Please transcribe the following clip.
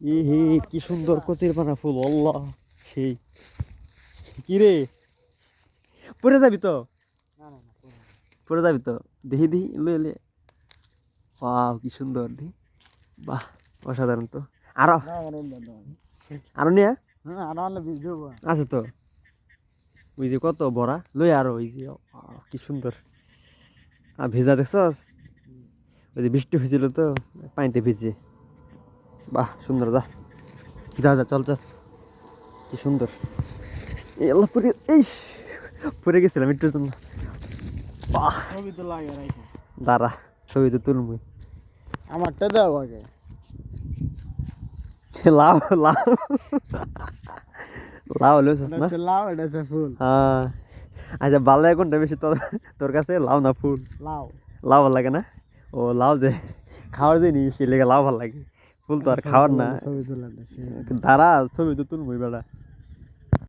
এ হে কি সুন্দর কচির পানা ফুল আল্লাহ সেই। কি রে? পরে যাবি তো। পরে যাবি। তো? দেখি দেখি লয়ে লে বাহ কি সুন্দর দি। বাহ অসাধারণ তো। আরও। আরও নিয়ে হ্যাঁ আছে তো। ওই যে কত বড়া? লই আরও ওই যে কি সুন্দর। আর ভেজা দেখছস? ওই যে বৃষ্টি হয়েছিল তো পানিতে ভিজে। বাহ সুন্দর যা। যা যা চল চল। কি সুন্দর। পুরে এই পরে গেছিলাম একটু জন্য। বাহ। দাঁড়া ছবি তো তুলবই। আমারটা দাও আগে। লাভ হলো না? লাউ এটা ফুল। হ্যাঁ। আচ্ছা ভালো কোনটা বেশি তোর তোর কাছে লাউ না ফুল? লাউ। লাউ ভালো লাগে না? ও লাউ যে খাওয়ার জিনিস সেই লেগে লাউ ভালো লাগে। ফুল তো আর খাওয়ার না। দাঁড়া ছবি তো তুলবই বেড়া